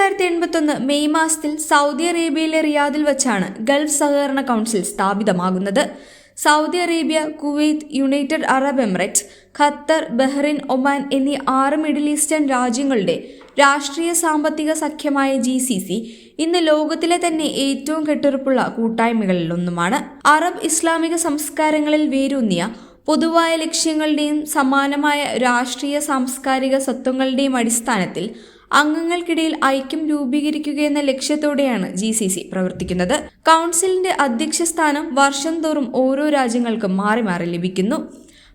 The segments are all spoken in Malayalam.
തൊള്ളായിരത്തി എൺപത്തൊന്ന് മെയ് മാസത്തിൽ സൗദി അറേബ്യയിലെ റിയാദിൽ വച്ചാണ് ഗൾഫ് സഹകരണ council സ്ഥാപിതമാകുന്നത്. Saudi Arabia Kuwait United Arab Emirates Qatar Bahrain Oman എന്നീ ആറ് മിഡിൽ ഈസ്റ്റേൺ രാജ്യങ്ങളുടെ രാഷ്ട്രീയ സാമ്പത്തിക സഖ്യമായ ജി സി സി ഇന്ന് ലോകത്തിലെ തന്നെ ഏറ്റവും കെട്ടുറപ്പുള്ള കൂട്ടായ്മകളിലൊന്നുമാണ്. അറബ് ഇസ്ലാമിക സംസ്കാരങ്ങളിൽ വേരൂന്നിയ പൊതുവായ ലക്ഷ്യങ്ങളുടെയും സമാനമായ രാഷ്ട്രീയ സാംസ്കാരിക സ്വത്വങ്ങളുടെയും അടിസ്ഥാനത്തിൽ അംഗങ്ങൾക്കിടയിൽ ഐക്യം രൂപീകരിക്കുക എന്ന ലക്ഷ്യത്തോടെയാണ് ജി സി സി പ്രവർത്തിക്കുന്നത്. കൗൺസിലിന്റെ അധ്യക്ഷ സ്ഥാനം വർഷം തോറും ഓരോ രാജ്യങ്ങൾക്കും മാറി മാറി ലഭിക്കുന്നു.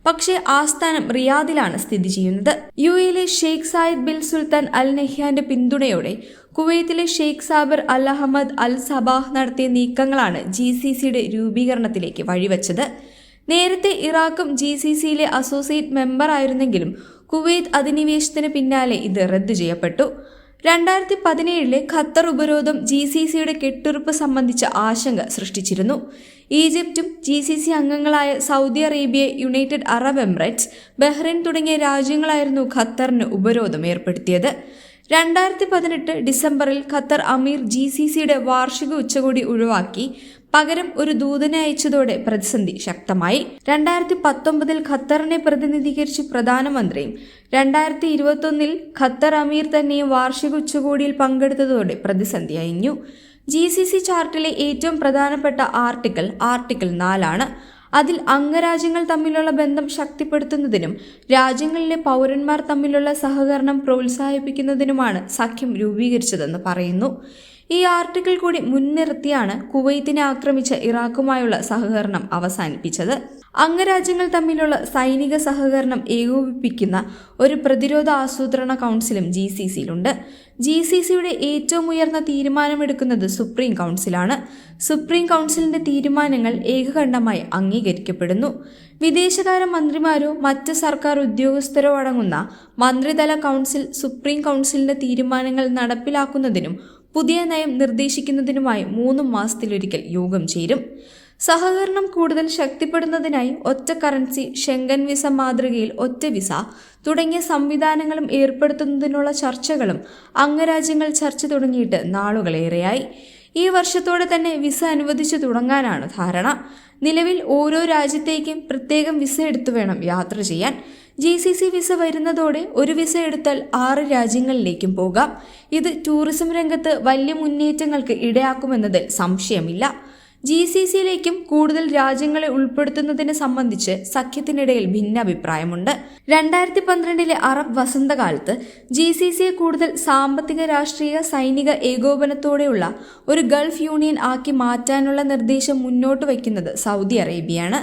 പക്ഷേ ആ സ്ഥാനം റിയാദിലാണ് സ്ഥിതി ചെയ്യുന്നത്. യു എയിലെ Sheikh Zayed bin Sultan al നെഹ്യാന്റെ പിന്തുണയോടെ കുവൈത്തിലെ Sheikh Sabir al Ahmad al Sabah നടത്തിയ നീക്കങ്ങളാണ് ജി സി സിയുടെ രൂപീകരണത്തിലേക്ക് വഴിവെച്ചത്. നേരത്തെ ഇറാഖും ജി സി സിയിലെ അസോസിയേറ്റ് മെമ്പർ ആയിരുന്നെങ്കിലും കുവൈത്ത് അധിനിവേശത്തിന് പിന്നാലെ ഇത് റദ്ദു ചെയ്യപ്പെട്ടു. രണ്ടായിരത്തി പതിനേഴിലെ ഖത്തർ ഉപരോധം ജി സി സിയുടെ കെട്ടുറപ്പ് സംബന്ധിച്ച ആശങ്ക സൃഷ്ടിച്ചിരുന്നു. ഈജിപ്തും ജി സി സി അംഗങ്ങളായ Saudi Arabia United Arab Emirates Bahrain തുടങ്ങിയ രാജ്യങ്ങളായിരുന്നു ഖത്തറിന് ഉപരോധം ഏർപ്പെടുത്തിയത്. രണ്ടായിരത്തി പതിനെട്ട് ഡിസംബറിൽ ഖത്തർ അമീർ ജി സി സിയുടെ വാർഷിക ഉച്ചകോടി ഒഴിവാക്കി പകരം ഒരു ദൂതനെ അയച്ചതോടെ പ്രതിസന്ധി ശക്തമായി. രണ്ടായിരത്തി പത്തൊമ്പതിൽ ഖത്തറിനെ പ്രതിനിധീകരിച്ച് പ്രധാനമന്ത്രിയും രണ്ടായിരത്തി ഇരുപത്തൊന്നിൽ ഖത്തർ അമീർ തന്നെയും വാർഷിക ഉച്ചകോടിയിൽ പങ്കെടുത്തതോടെ പ്രതിസന്ധി അയഞ്ഞു. ജി സി സി ചാർട്ടിലെ ഏറ്റവും പ്രധാനപ്പെട്ട ആർട്ടിക്കിൾ ആർട്ടിക്കിൾ നാലാണ്. അതിൽ അംഗരാജ്യങ്ങൾ തമ്മിലുള്ള ബന്ധം ശക്തിപ്പെടുത്തുന്നതിനും രാജ്യങ്ങളിലെ പൗരന്മാർ തമ്മിലുള്ള സഹകരണം പ്രോത്സാഹിപ്പിക്കുന്നതിനുമാണ് സഖ്യം രൂപീകരിച്ചതെന്ന് പറയുന്നു. ഈ ആർട്ടിക്കിൾ കൂടി മുൻനിർത്തിയാണ് കുവൈത്തിനെ ആക്രമിച്ച ഇറാഖുമായുള്ള സഹകരണം അവസാനിപ്പിച്ചത്. അംഗരാജ്യങ്ങൾ തമ്മിലുള്ള സൈനിക സഹകരണം ഏകോപിപ്പിക്കുന്ന ഒരു പ്രതിരോധ ആസൂത്രണ കൗൺസിലും ജി സി സിയിലുണ്ട്. ജി സി സിയുടെ ഏറ്റവും ഉയർന്ന തീരുമാനമെടുക്കുന്നത് സുപ്രീം കൗൺസിലാണ്. സുപ്രീം കൗൺസിലിന്റെ തീരുമാനങ്ങൾ ഏകകണ്ഠമായി അംഗീകരിക്കപ്പെടുന്നു. വിദേശകാര്യ മന്ത്രിമാരോ മറ്റ് സർക്കാർ ഉദ്യോഗസ്ഥരോ അടങ്ങുന്ന മന്ത്രിതല കൗൺസിൽ സുപ്രീം കൗൺസിലിന്റെ തീരുമാനങ്ങൾ നടപ്പിലാക്കുന്നതിനും പുതിയ നയം നിർദ്ദേശിക്കുന്നതിനുമായി മൂന്ന് മാസത്തിലൊരിക്കൽ യോഗം ചേരും. സഹകരണം കൂടുതൽ ശക്തിപ്പെടുന്നതിനായി ഒറ്റ കറൻസി ഷെങ്കൻ വിസ മാതൃകയിൽ ഒറ്റ വിസ തുടങ്ങിയ സംവിധാനങ്ങളും ഏർപ്പെടുത്തുന്നതിനുള്ള ചർച്ചകളും അംഗരാജ്യങ്ങൾ ചർച്ച തുടങ്ങിയിട്ട് നാളുകളേറെയായി. ഈ വർഷത്തോടെ തന്നെ വിസ അനുവദിച്ചു തുടങ്ങാനാണ് ധാരണ. നിലവിൽ ഓരോ രാജ്യത്തേക്കും പ്രത്യേകം വിസ എടുത്തു വേണം യാത്ര ചെയ്യാൻ. ജി സി സി വിസ വരുന്നതോടെ ഒരു വിസ എടുത്താൽ ആറ് രാജ്യങ്ങളിലേക്കും പോകാം. ഇത് ടൂറിസം രംഗത്ത് വലിയ മുന്നേറ്റങ്ങൾക്ക് ഇടയാക്കുമെന്നതിൽ സംശയമില്ല. ജി സി സിയിലേക്കും കൂടുതൽ രാജ്യങ്ങളെ ഉൾപ്പെടുത്തുന്നതിനെ സംബന്ധിച്ച് സഖ്യത്തിനിടയിൽ ഭിന്നാഭിപ്രായമുണ്ട്. രണ്ടായിരത്തി പന്ത്രണ്ടിലെ അറബ് വസന്തകാലത്ത് ജി സി സിയെ കൂടുതൽ സാമ്പത്തിക രാഷ്ട്രീയ സൈനിക ഏകോപനത്തോടെയുള്ള ഒരു ഗൾഫ് യൂണിയൻ ആക്കി മാറ്റാനുള്ള നിർദ്ദേശം മുന്നോട്ട് വയ്ക്കുന്നത് സൗദി അറേബ്യയാണ്.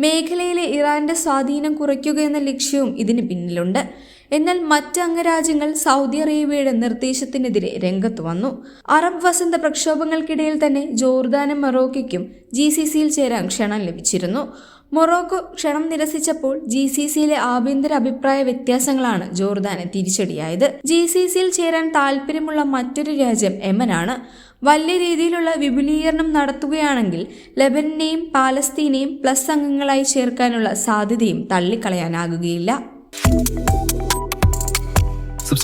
മേഖലയിലെ ഇറാന്റെ സ്വാധീനം കുറയ്ക്കുക എന്ന ലക്ഷ്യവും ഇതിന് പിന്നിലുണ്ട്. എന്നാൽ മറ്റ് അംഗരാജ്യങ്ങൾ സൗദി അറേബ്യയുടെ നിർദ്ദേശത്തിനെതിരെ രംഗത്ത് വന്നു. അറബ് വസന്ത പ്രക്ഷോഭങ്ങൾക്കിടയിൽ തന്നെ ജോർദാനും മൊറോക്കയ്ക്കും ജി സി സിയിൽ ചേരാൻ ക്ഷണം ലഭിച്ചിരുന്നു. മൊറോക്കോ ക്ഷണം നിരസിച്ചപ്പോൾ ജി സി സിയിലെ ആഭ്യന്തര അഭിപ്രായ വ്യത്യാസങ്ങളാണ് ജോർദാന് തിരിച്ചടിയായത്. ജി സി സിയിൽ ചേരാൻ താല്പര്യമുള്ള മറ്റൊരു രാജ്യം യമനാണ്. വലിയ രീതിയിലുള്ള വിപുലീകരണം നടത്തുകയാണെങ്കിൽ ലബനെയും പാലസ്തീനെയും പ്ലസ് അംഗങ്ങളായി ചേർക്കാനുള്ള സാധ്യതയും തള്ളിക്കളയാനാകുകയില്ല.